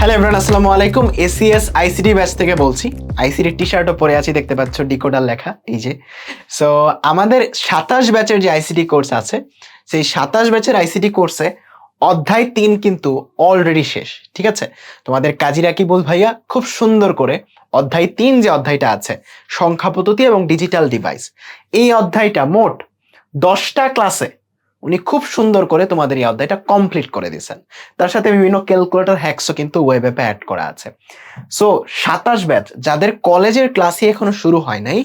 Hello everyone আসসালামু আলাইকুম। ACS ICD batch থেকে বলছি। আইসিডি টি শার্টও পরে আছি, দেখতে পাচ্ছ ডিকোডার লেখা, এই যে। সো আমাদের সাতাশ ব্যাচের যে আইসিডি কোর্স আছে, সেই সাতাশ ব্যাচের আইসিডি কোর্সে অধ্যায় তিন কিন্তু অলরেডি শেষ, ঠিক আছে? তোমাদের কাজী বল ভাইয়া খুব সুন্দর করে অধ্যায় তিন যে অধ্যায়টা আছে সংখ্যা পদ্ধতি এবং ডিজিটাল ডিভাইস এই অধ্যায়টা মোট দশটা ক্লাসে উনি খুব সুন্দর করে তোমাদের এই অধ্যায়টা কমপ্লিট করে দিয়েছেন। তার সাথে বিভিন্ন ক্যালকুলেটর হ্যাক্সও কিন্তু ওয়েব অ্যাপে অ্যাড করা আছে। সো সাতাশ ব্যাচ যাদের কলেজের ক্লাসই এখনও শুরু হয় নাই,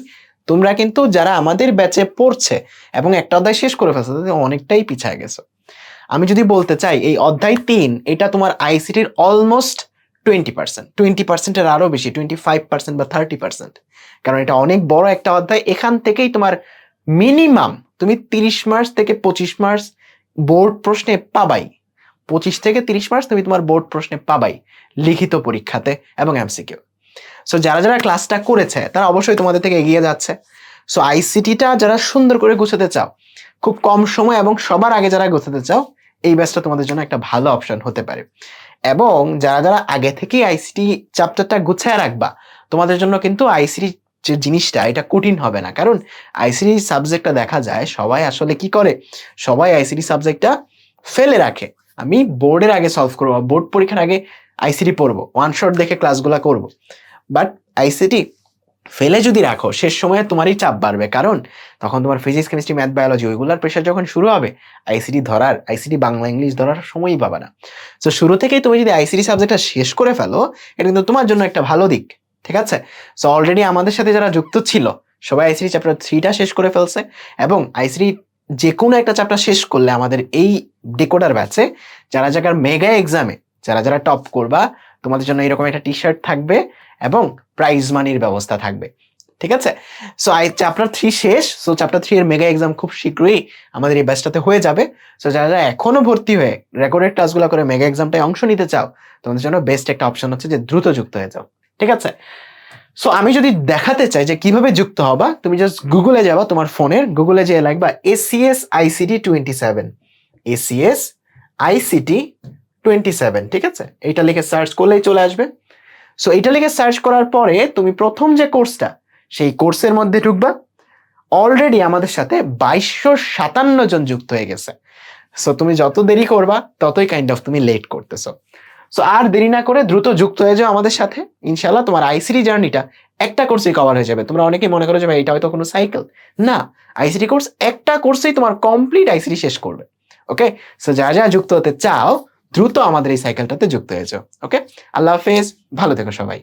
তোমরা কিন্তু যারা আমাদের ব্যাচে পড়ছে এবং একটা অধ্যায় শেষ করে ফেলছে, তাদের অনেকটাই পিছায় গেছো। আমি যদি বলতে চাই, এই অধ্যায় তিন, এটা তোমার আইসিটির অলমোস্ট টোয়েন্টি পার্সেন্ট টোয়েন্টি পার্সেন্টের আরও বেশি টোয়েন্টি ফাইভ পার্সেন্ট বা থার্টি পার্সেন্ট কারণ এটা অনেক বড় একটা অধ্যায়, এখান থেকেই তোমার মিনিমাম তুমি তিরিশ মার্চ থেকে পঁচিশ মার্চ বোর্ড প্রশ্নে পাবাই। পঁচিশ থেকে তিরিশ মার্চ তুমি তোমার বোর্ড প্রশ্নে পাবাই লিখিত পরীক্ষাতে এবং এমসিকিউ সো যারা যারা ক্লাসটা করেছে, তারা অবশ্যই তোমাদের থেকে এগিয়ে যাচ্ছে। সো আইসিটিটা যারা সুন্দর করে গুছাতে চাও, খুব কম সময় এবং সবার আগে যারা গোছাতে চাও, এই ব্যাচটা তোমাদের জন্য একটা ভালো অপশন হতে পারে। এবং যারা যারা আগে থেকেই আইসিটি চ্যাপ্টারটা গুছায় রাখবা, তোমাদের জন্য কিন্তু আইসিটি যে জিনিসটা, এটা কঠিন হবে না। কারণ আইসিডি সাবজেক্টটা দেখা যায়, সবাই আসলে কি করে? সবাই আইসিডি সাবজেক্টটা ফেলে রাখে। আমি বোর্ডের আগে সলভ করব বোর্ড পরীক্ষার আগে আইসিডি পড়ব ওয়ান শট দেখে ক্লাসগুলো করব। বাট আইসিটি ফেলে যদি রাখো, শেষ সময়ে তোমারই চাপ বাড়বে। কারণ তখন তোমার ফিজিক্স কেমিস্ট্রি ম্যাথ বায়োলজি ওইগুলোর প্রেশার যখন শুরু হবে আইসিডি ধরার আইসিডি বাংলা ইংলিশ ধরার সময়ই পাবে না। তো শুরু থেকেই তুমি যদি আইসিটি সাবজেক্টটা শেষ করে ফেলো, এটা কিন্তু তোমার জন্য একটা ভালো দিক। ঠিক আছে? সো অলরেডি আমাদের সাথে যারা যুক্ত ছিল, সবাই আইসিডি চ্যাপ্টার থ্রিটা শেষ করে ফেলছে এবং আইসিটি যে কোনো একটা চ্যাপ্টার শেষ করলে আমাদের এই ডেকোডার ব্যাচে যারা যারা মেগা এক্সামে যারা যারা টপ করবা তোমাদের জন্য এরকম একটা টি শার্ট থাকবে এবং প্রাইজ মানির ব্যবস্থা থাকবে। ঠিক আছে? সো আই চ্যাপ্টার থ্রি শেষ সো চ্যাপ্টার থ্রি এর মেগা এক্সাম খুব শীঘ্রই আমাদের এই ব্যাচটাতে হয়ে যাবে। সো যারা যারা এখনও ভর্তি হয়ে রেকর্ডেড ক্লাসগুলো করে মেগা এক্সামটায় অংশ নিতে চাও, তোমাদের জন্য বেস্ট একটা অপশন হচ্ছে যে দ্রুত যুক্ত হয়ে যাও। ঠিক আছে? সো আমি যদি দেখাতে চাই যে কীভাবে যুক্ত হবা তুমি জাস্ট গুগলে যাবা তোমার ফোনের গুগলে যেয়ে লাগবা ACS ICT twenty seven ACS ICT twenty seven ঠিক আছে? এটা লিখে সার্চ করলেই চলে আসবে। সো এইটা লিখে সার্চ করার পরে তুমি প্রথম যে কোর্সটা সেই কোর্সের মধ্যে ঢুকবা। অলরেডি আমাদের সাথে বাইশশো সাতান্ন জন যুক্ত হয়ে গেছে। সো তুমি যত দেরি করবা, ততই কাইন্ড অফ তুমি লেট করতেছো। সো আর দেরি না করে দ্রুত যুক্ত হয়ে যাও আমাদের সাথে। ইনশাল্লাহ তোমার আইসিডি জার্নিটা একটা কোর্সেই কভার হয়ে যাবে। তোমরা অনেকেই মনে করো যে, ভাই, এটা হয়তো কোনো সাইকেল না আইসিডি কোর্স একটা কোর্সেই তোমার কমপ্লিট আইসিডি শেষ করবে। ওকে সো যা যা যুক্ত হতে চাও, দ্রুত আমাদের এই সাইকেলটাতে যুক্ত হয়ে যাও। ওকে আল্লাহ হাফেজ। ভালো থেকো সবাই।